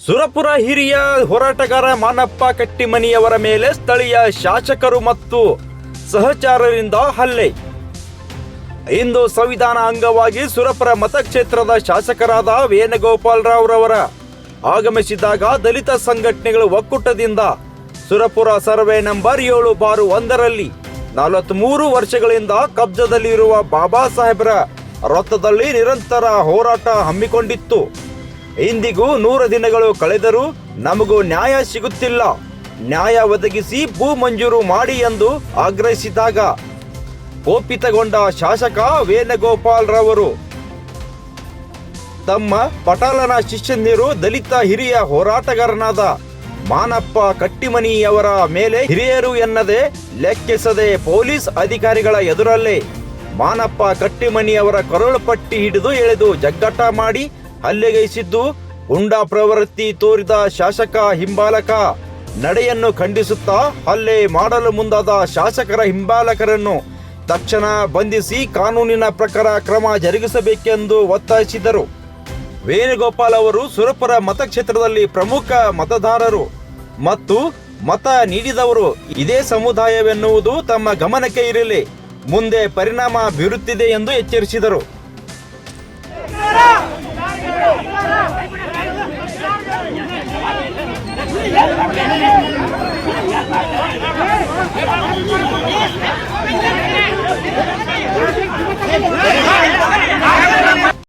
ಸುರಪುರ ಹಿರಿಯ ಹೋರಾಟಗಾರ ಮಾನಪ್ಪ ಕಟ್ಟಿಮನಿಯವರ ಮೇಲೆ ಸ್ಥಳೀಯ ಶಾಸಕರು ಮತ್ತು ಸಹಚಾರರಿಂದ ಹಲ್ಲೆ. ಇಂದು ಸಂವಿಧಾನ ಅಂಗವಾಗಿ ಸುರಪುರ ಮತಕ್ಷೇತ್ರದ ಶಾಸಕರಾದ ವೇಣುಗೋಪಾಲ್ ರಾವ್ರವರ ಆಗಮಿಸಿದಾಗ ದಲಿತ ಸಂಘಟನೆಗಳ ಒಕ್ಕೂಟದಿಂದ ಸುರಪುರ ಸರ್ವೆ ನಂಬರ್ ಏಳು ಬಾರು ಒಂದರಲ್ಲಿ ನಲವತ್ತ್ಮೂರು ವರ್ಷಗಳಿಂದ ಕಬ್ಜದಲ್ಲಿರುವ ಬಾಬಾ ಸಾಹೇಬರ ವೃತ್ತದಲ್ಲಿ ನಿರಂತರ ಹೋರಾಟ ಹಮ್ಮಿಕೊಂಡಿತ್ತು. ಇಂದಿಗೂ ನೂರು ದಿನಗಳು ಕಳೆದರೂ ನಮಗೂ ನ್ಯಾಯ ಸಿಗುತ್ತಿಲ್ಲ. ನ್ಯಾಯ ಒದಗಿಸಿ ಭೂ ಮಂಜೂರು ಮಾಡಿ ಎಂದು ಆಗ್ರಹಿಸಿದಾಗ ಕೋಪಿತಗೊಂಡ ಶಾಸಕ ವೇಣುಗೋಪಾಲ್ ರವರು ತಮ್ಮ ಪಟಾಲನ ಶಿಷ್ಯಂದಿರು ದಲಿತ ಹಿರಿಯ ಹೋರಾಟಗಾರನಾದ ಮಾನಪ್ಪ ಕಟ್ಟಿಮನಿಯವರ ಮೇಲೆ ಹಿರಿಯರು ಎನ್ನದೆ ಲೆಕ್ಕಿಸದೆ ಪೊಲೀಸ್ ಅಧಿಕಾರಿಗಳ ಎದುರಲ್ಲೇ ಮಾನಪ್ಪ ಕಟ್ಟಿಮನಿಯವರ ಕರುಳು ಪಟ್ಟಿ ಹಿಡಿದು ಎಳೆದು ಜಗ್ಗಟ ಮಾಡಿ ಹಲ್ಲೆಗೈಸಿದ್ದು ಗುಂಡಾ ಪ್ರವೃತ್ತಿ ತೋರಿದ ಶಾಸಕ ಹಿಂಬಾಲಕ. ನಡೆಯನ್ನು ಖಂಡಿಸುತ್ತಾ ಹಲ್ಲೆ ಮಾಡಲು ಮುಂದಾದ ಶಾಸಕರ ಹಿಂಬಾಲಕರನ್ನು ತಕ್ಷಣ ಬಂಧಿಸಿ ಕಾನೂನಿನ ಪ್ರಕಾರ ಕ್ರಮ ಜರುಗಿಸಬೇಕೆಂದು ಒತ್ತಾಯಿಸಿದರು ವೇಣುಗೋಪಾಲ್ ಅವರು ಸುರಪುರ ಮತಕ್ಷೇತ್ರದಲ್ಲಿ ಪ್ರಮುಖ ಮತದಾರರು ಮತ್ತು ಮತ ನೀಡಿದವರು ಇದೇ ಸಮುದಾಯವೆನ್ನುವುದು ತಮ್ಮ ಗಮನಕ್ಕೆ ಇರಲಿ. ಮುಂದೆ ಪರಿಣಾಮ ಬೀರುತ್ತಿದೆ ಎಂದು ಎಚ್ಚರಿಸಿದರು. Hey!